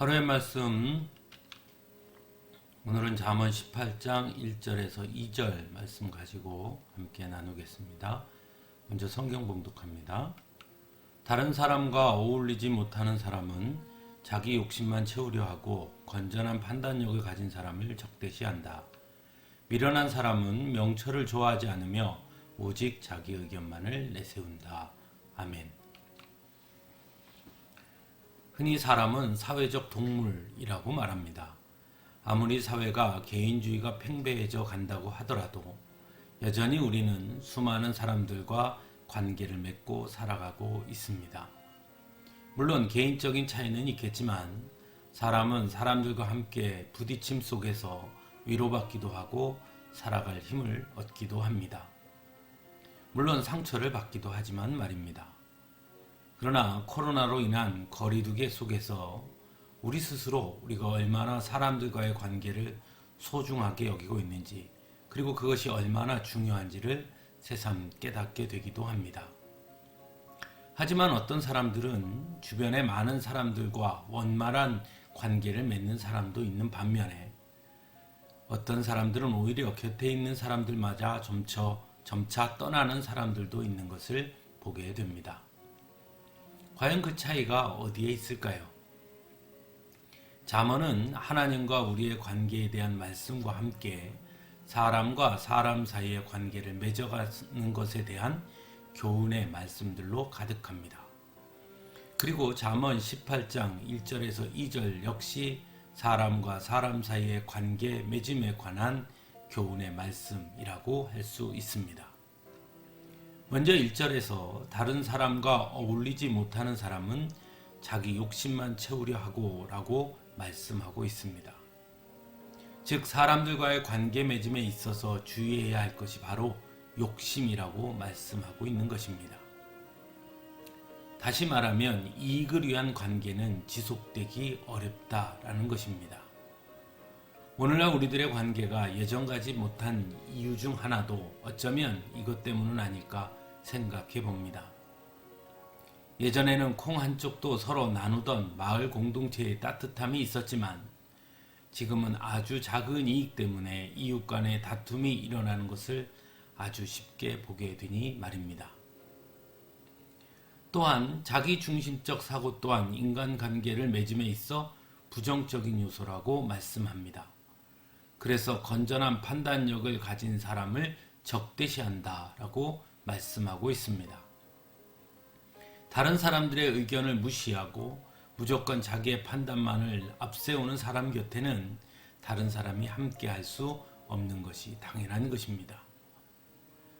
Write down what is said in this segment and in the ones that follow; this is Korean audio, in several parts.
하루의 말씀 오늘은 잠언 18장 1절에서 2절 말씀 가지고 함께 나누겠습니다. 먼저 성경 봉독합니다. 다른 사람과 어울리지 못하는 사람은 자기 욕심만 채우려 하고 건전한 판단력을 가진 사람을 적대시한다. 미련한 사람은 명철을 좋아하지 않으며 오직 자기 의견만을 내세운다. 아멘. 흔히 사람은 사회적 동물이라고 말합니다. 아무리 사회가 개인주의가 팽배해져 간다고 하더라도 여전히 우리는 수많은 사람들과 관계를 맺고 살아가고 있습니다. 물론 개인적인 차이는 있겠지만 사람은 사람들과 함께 부딪힘 속에서 위로받기도 하고 살아갈 힘을 얻기도 합니다. 물론 상처를 받기도 하지만 말입니다. 그러나 코로나로 인한 거리두기 속에서 우리 스스로 우리가 얼마나 사람들과의 관계를 소중하게 여기고 있는지 그리고 그것이 얼마나 중요한지를 새삼 깨닫게 되기도 합니다. 하지만 어떤 사람들은 주변에 많은 사람들과 원만한 관계를 맺는 사람도 있는 반면에 어떤 사람들은 오히려 곁에 있는 사람들마저 점차, 점차 떠나는 사람들도 있는 것을 보게 됩니다. 과연 그 차이가 어디에 있을까요? 잠언은 하나님과 우리의 관계에 대한 말씀과 함께 사람과 사람 사이의 관계를 맺어가는 것에 대한 교훈의 말씀들로 가득합니다. 그리고 잠언 18장 1절에서 2절 역시 사람과 사람 사이의 관계 맺음에 관한 교훈의 말씀이라고 할 수 있습니다. 먼저 1절에서 다른 사람과 어울리지 못하는 사람은 자기 욕심만 채우려 하고 라고 말씀하고 있습니다. 즉, 사람들과의 관계 맺음에 있어서 주의해야 할 것이 바로 욕심이라고 말씀하고 있는 것입니다. 다시 말하면 이익을 위한 관계는 지속되기 어렵다라는 것입니다. 오늘날 우리들의 관계가 예전 가지 못한 이유 중 하나도 어쩌면 이것 때문은 아닐까 생각해 봅니다. 예전에는 콩 한쪽도 서로 나누던 마을 공동체의 따뜻함이 있었지만 지금은 아주 작은 이익 때문에 이웃 간의 다툼이 일어나는 것을 아주 쉽게 보게 되니 말입니다. 또한 자기 중심적 사고 또한 인간관계를 맺음에 있어 부정적인 요소라고 말씀합니다. 그래서 건전한 판단력을 가진 사람을 적대시한다라고 말씀하고 있습니다. 다른 사람들의 의견을 무시하고 무조건 자기의 판단만을 앞세우는 사람 곁에는 다른 사람이 함께 할 수 없는 것이 당연한 것입니다.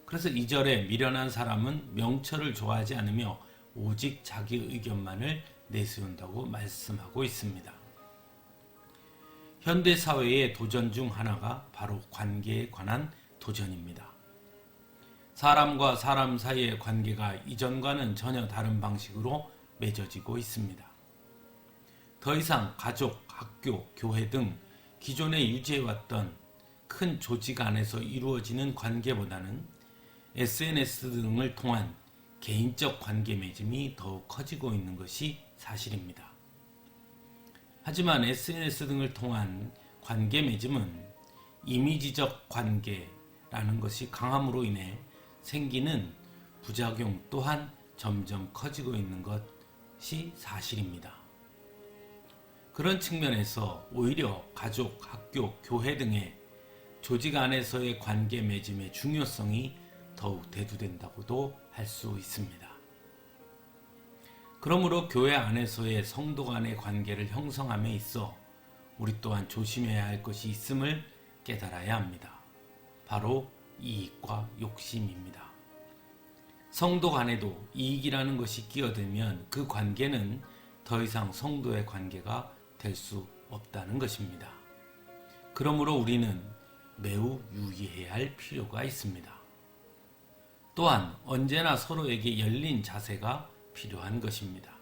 그래서 이절에 미련한 사람은 명철을 좋아하지 않으며 오직 자기 의견만을 내세운다고 말씀하고 있습니다. 현대 사회의 도전 중 하나가 바로 관계에 관한 도전입니다. 사람과 사람 사이의 관계가 이전과는 전혀 다른 방식으로 맺어지고 있습니다. 더 이상 가족, 학교, 교회 등 기존에 유지해왔던 큰 조직 안에서 이루어지는 관계보다는 SNS 등을 통한 개인적 관계 맺음이 더욱 커지고 있는 것이 사실입니다. 하지만 SNS 등을 통한 관계 맺음은 이미지적 관계라는 것이 강함으로 인해 생기는 부작용 또한 점점 커지고 있는 것이 사실입니다. 그런 측면에서 오히려 가족, 학교, 교회 등의 조직 안에서의 관계 맺음의 중요성이 더욱 대두된다고도 할 수 있습니다. 그러므로 교회 안에서의 성도 간의 관계를 형성함에 있어 우리 또한 조심해야 할 것이 있음을 깨달아야 합니다. 바로 이익과 욕심입니다. 성도 간에도 이익이라는 것이 끼어들면 그 관계는 더 이상 성도의 관계가 될 수 없다는 것입니다. 그러므로 우리는 매우 유의해야 할 필요가 있습니다. 또한 언제나 서로에게 열린 자세가 필요한 것입니다.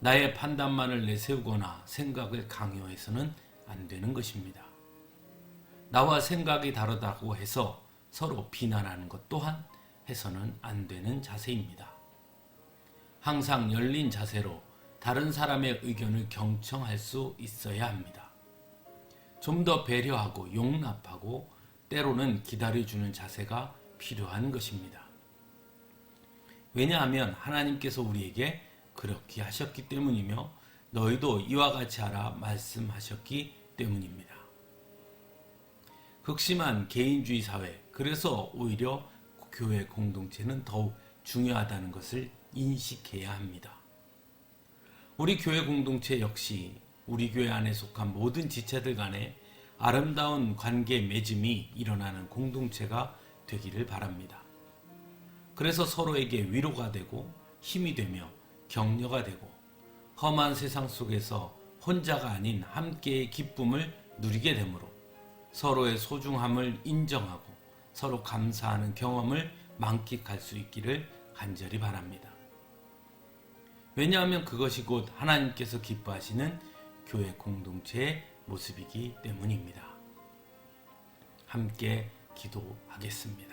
나의 판단만을 내세우거나 생각을 강요해서는 안 되는 것입니다. 나와 생각이 다르다고 해서 서로 비난하는 것 또한 해서는 안 되는 자세입니다. 항상 열린 자세로 다른 사람의 의견을 경청할 수 있어야 합니다. 좀 더 배려하고 용납하고 때로는 기다려주는 자세가 필요한 것입니다. 왜냐하면 하나님께서 우리에게 그렇게 하셨기 때문이며 너희도 이와 같이 하라 말씀하셨기 때문입니다. 극심한 개인주의 사회, 그래서 오히려 교회 공동체는 더욱 중요하다는 것을 인식해야 합니다. 우리 교회 공동체 역시 우리 교회 안에 속한 모든 지체들 간에 아름다운 관계 맺음이 일어나는 공동체가 되기를 바랍니다. 그래서 서로에게 위로가 되고 힘이 되며 격려가 되고 험한 세상 속에서 혼자가 아닌 함께의 기쁨을 누리게 되므로 서로의 소중함을 인정하고 서로 감사하는 경험을 만끽할 수 있기를 간절히 바랍니다. 왜냐하면 그것이 곧 하나님께서 기뻐하시는 교회 공동체의 모습이기 때문입니다. 함께 기도하겠습니다.